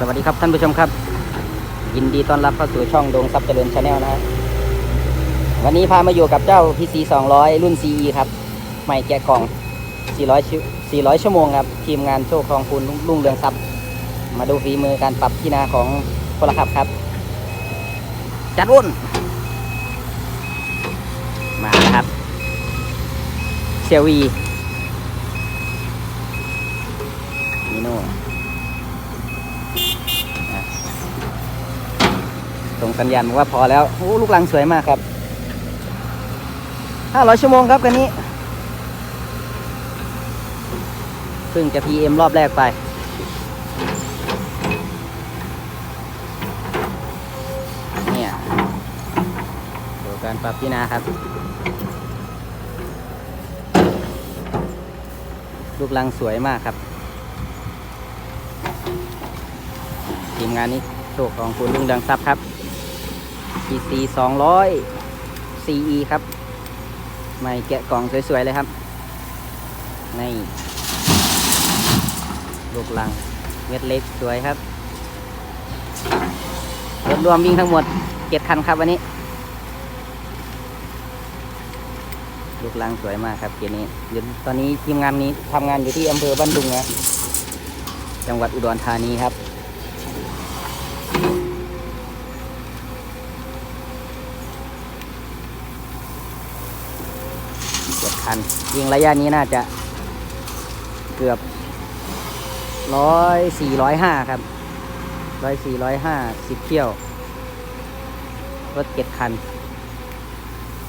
สวัสดีครับท่านผู้ชมครับ ยินดีต้อนรับเข้าสู่ช่องดงซับเจริญชาแนลนะฮะวันนี้พามาอยู่กับเจ้า PC 200 รุ่น CE ครับใหม่แกะกล่อง 400ชิ400 ชั่วโมงครับทีมงานโชคทองคูณรุ่งเรืองทรัพย์มาดูฝีมือการปรับที่นาของพลขับครับ จัดวุ่นมาแล้วครับเซวีมิโน่ ส่งสัญญาณบอกว่าพอแล้วโอ้ลูกลังสวยมากครับ500ชั่วโมงครับคันนี้เพิ่งจะ PM รอบแรกไป เนี่ยดูการปรับที่นาครับ ลูกลังสวยมากครับ ทีมงานนี้โชคของคุณลุงดังทรัพย์ครับ PC 200 CE ครับ ไม่แกะกล่องสวย ๆ เลยครับ นี่ลูกลังเม็ดเล็กสวยครับรถรวมวิ่งทั้งหมดเจ็ดคันครับวันนี้ ลูกลังสวยมากครับเกียร์นี้ยู่ตอนนี้ทีมงานนี้ทำงานอยู่ที่อำเภอบ้านดุงนะจังหวัดอุดรธานีครับ เจ็ด คัน ยิงระยะนี้น่าจะเกือบร้อยสี่ร้อยห้าครับร้อยสี่ร้อยห้าสิบเที่ยว รถเจ็ดคัน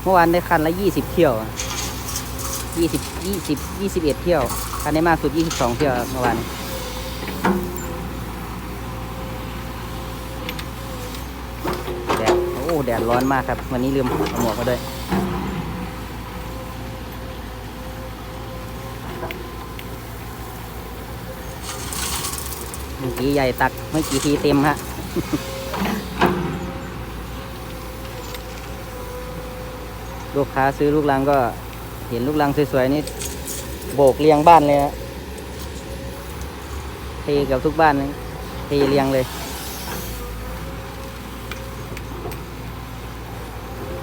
เมื่อวานได้คันละยี่สิบเที่ยวยี่สิบยี่สิบยี่สิบเอ็ดเที่ยว คันได้มากสุดยี่สิบสองเที่ยวเมื่อวานแดดโอ้ แดดร้อนมากครับ วันนี้ลืมหมวกมาด้วย กีใหญ่ตักไม่กี่ทีเต็มฮะลูกค้าซื้อลูกลังก็เห็นลูกลังสวยๆนี่โบกเรียงบ้านเลยนะเทกับทุกบ้านเลยเทเรียงเลย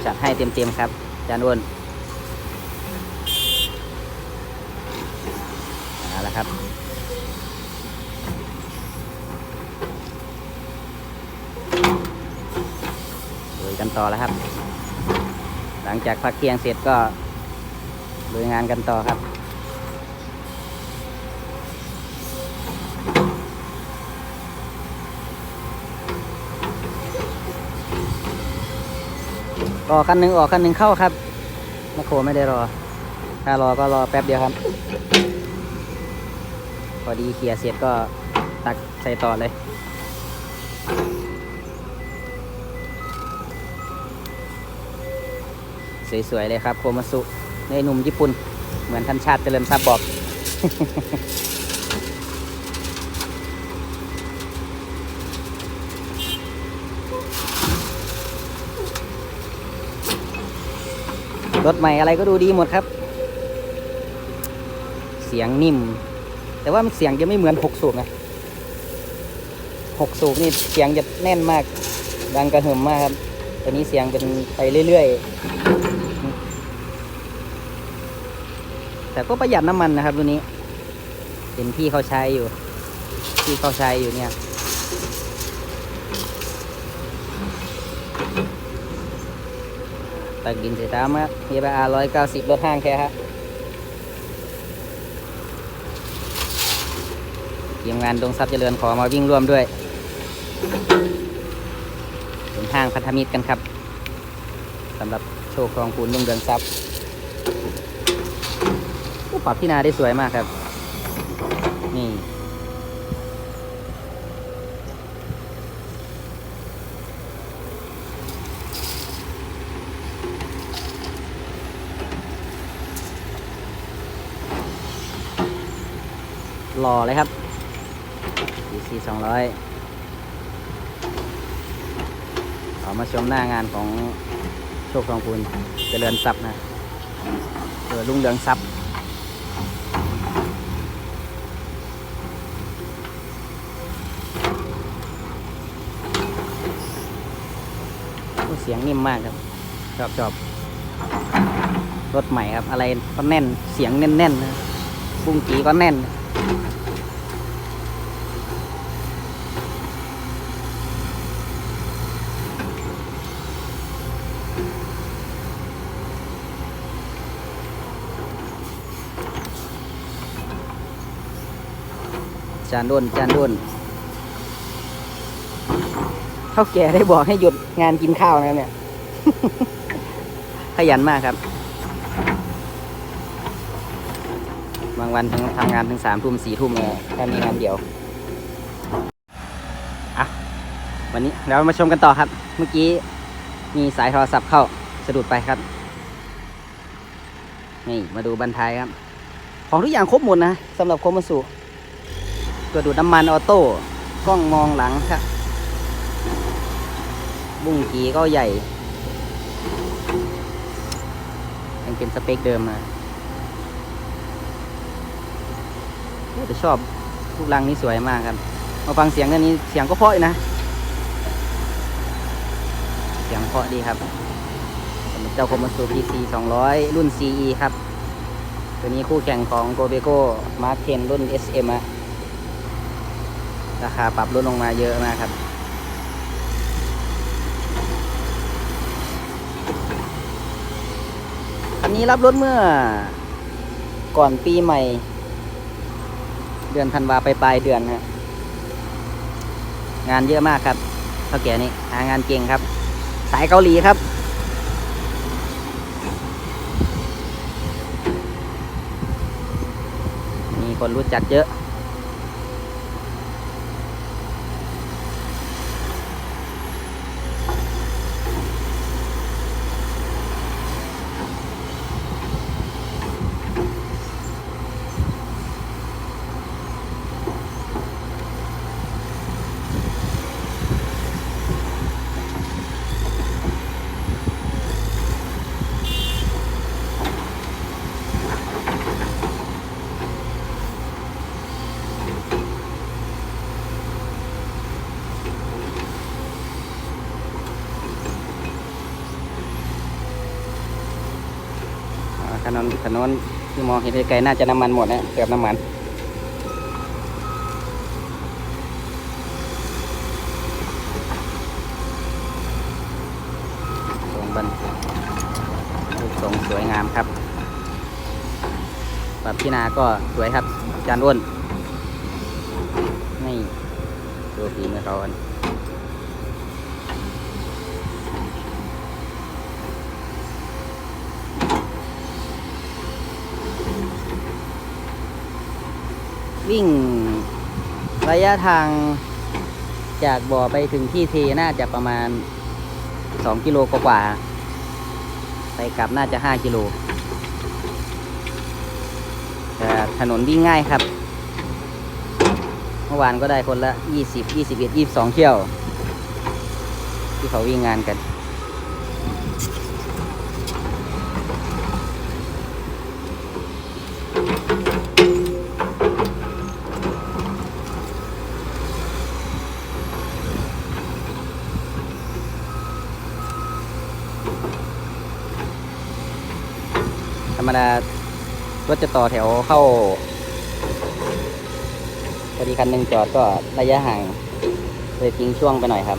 จัดให้เต็มๆครับจานอ้วนเอาละครับ กันต่อแล้วครับ หลังจากพักเที่ยงเสร็จก็ลุยงานกันต่อครับออกคันหนึ่งออกคันหนึ่งเข้าครับแมคโคไม่ได้รอ ถ้ารอก็รอแป๊บเดียวครับ พอดีเคลียร์เสร็จก็ตักใส่ต่อเลย สวยๆเลยครับโคมาสุในหนุ่มญี่ปุ่น เหมือนท่านชาติเจริญทรัพย์บอก รถใหม่อะไรก็ดูดีหมดครับ เสียงนิ่ม แต่ว่ามันเสียงจะไม่เหมือนหกสูบไงหกสูบนี่เสียงจะแน่นมาก ดังกระหึ่มมากครับ ตัวนี้เสียงเป็นไปเรื่อยๆ แต่ก็ประหยัดน้ำมันนะครับตัวนี้เป็นที่เขาใช้อยู่ที่เขาใช้อยู่เนี่ยตักดินใส่ตามครับเฮียบอาร้อยเก้าสิบรถห้างแค่ฮะทีมงานดงทรัพย์เจริญขอมาวิ่งร่วมด้วยเป็นห้างพันธมิตรกันครับสำหรับโชคครองคูณรุ่งเรืองทรัพย์ ผู้ปรับที่นาได้สวยมากครับ นี่ หล่อเลยครับ DC 200เอามาชมหน้างานของโชคทองคูณเจริญทรัพย์นะเออรุ่งเรืองทรัพย์ เสียงนิ่มมากครับชอบชอบรถใหม่ครับอะไรก็แน่นเสียงแน่นๆนะบุ้งกีก็แน่น จานด้วนจานด้วนเท่าแก่ได้บอกให้หยุด งานกินข้าวนะครับเนี่ย ขยันมากครับ บางวันถึงทำงานถึงสามทุ่มสี่ทุ่มเลยแค่มีงานเดียวอะวันนี้เรามาชมกันต่อครับ เมื่อกี้มีสายโทรศัพท์เข้าสะดุดไปครับ นี่มาดูบันทายครับ ของทุกอย่างครบหมดนะสำหรับโคมสุตัวดูดน้ำมันออโต้กล้องมองหลังครับ บุ้งกีก็ใหญ่ยังเป็นสเปคเดิมนะโอ้แต่ชอบลูกลังนี้สวยมากครับ มาฟังเสียงกันนี้เสียงก็เพราะอยนะ เสียงเพราะดีครับสำหรับเจ้าคอมสู PC 200รุ่น CE ครับ ตัวนี้คู่แข่งของ g o b e c o Mark 10รุ่น SM อะราคาปรับลดลงมาเยอะมากครับ คันนี้รับรถเมื่อ ก่อนปีใหม่ เดือนธันวาไปปลายเดือนฮะงานเยอะมากครับเท่าแก่นี้หางานเก่งครับ สายเกาหลีครับ มีคนรู้จักเยอะ นนถนนที่มองเห็นไกลๆน่าจะน้ำมันหมดนะเกือบน้ำมันทรงบันรูปทรงสวยงามครับปรับพินาก็สวยครับจานอ้นนี่ดูฝีมือเขากัน วิ่งระยะทางจากบ่อไปถึงที่เทน่าจะประมาณ 2 กิโลกว่าไปกลับน่าจะ 5 กิโลแต่ถนนวิ่งง่ายครับ เมื่อวานก็ได้คนละ 20 21 22 เที่ยว ที่เขาวิ่งงานกัน ดารถจะต่อแถวเข้าพอดีคันหนึ่งจอดก็ระยะห่างเลยทิ้งช่วงไปหน่อยครับ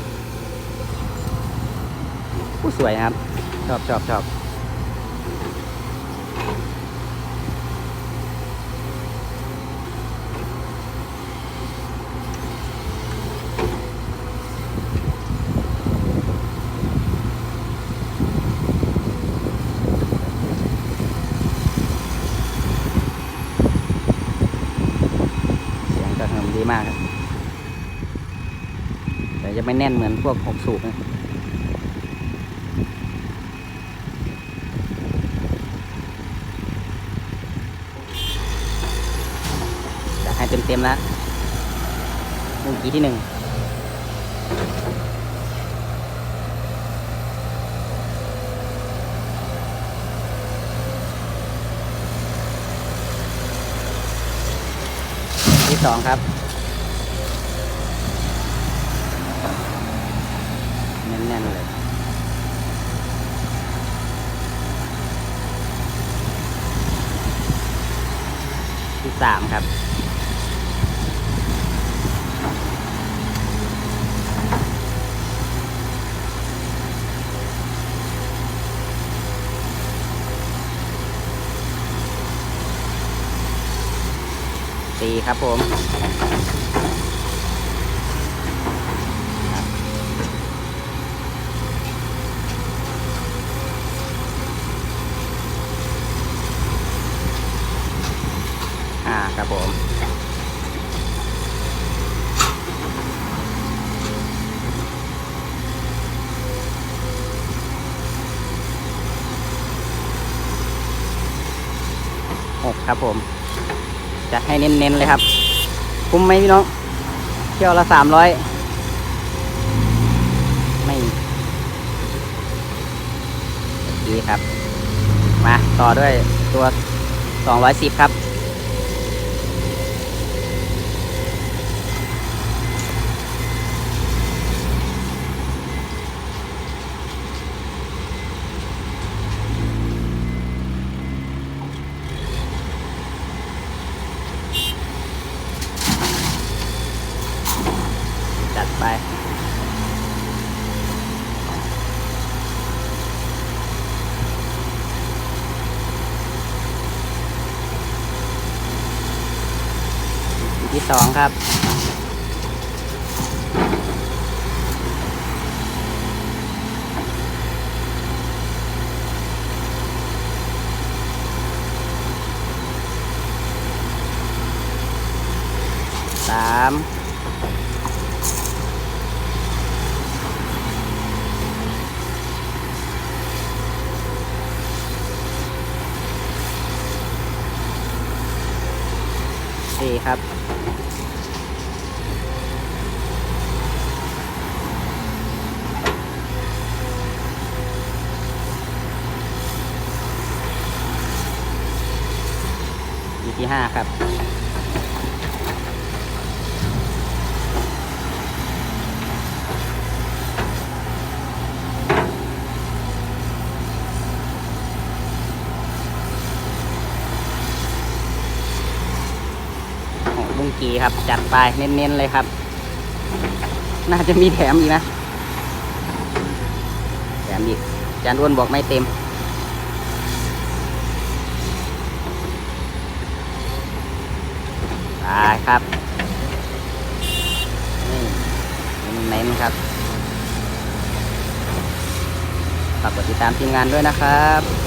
ผู้สวยครับ ชอบชอบชอบเสียงกระหึ่ม ดีมากครับแต่จะไม่แน่นเหมือนพวกหกสูบนะจะให้เต็มๆแล้วมุงกีที่หนึ่งที่สองครับ 13 ครับสีครับผม ครับผมจัดให้เน้นๆเลยครับ คุ้มไหมพี่น้อง เที่ยวละสามร้อยไม่ดีครับ มาต่อด้วยตัวสองร้อยสิบครับ สองครับ สาม ที่ห้าครับโอ้บุ้งกีครับ จัดไปเน้นๆเลยครับ น่าจะมีแถมอีกนะ แถมอีกอาจานอ้วนบอกไม่เต็ม ไป ครับนี่เน้นครับฝากกดติดตามทีมงานด้วยนะครับ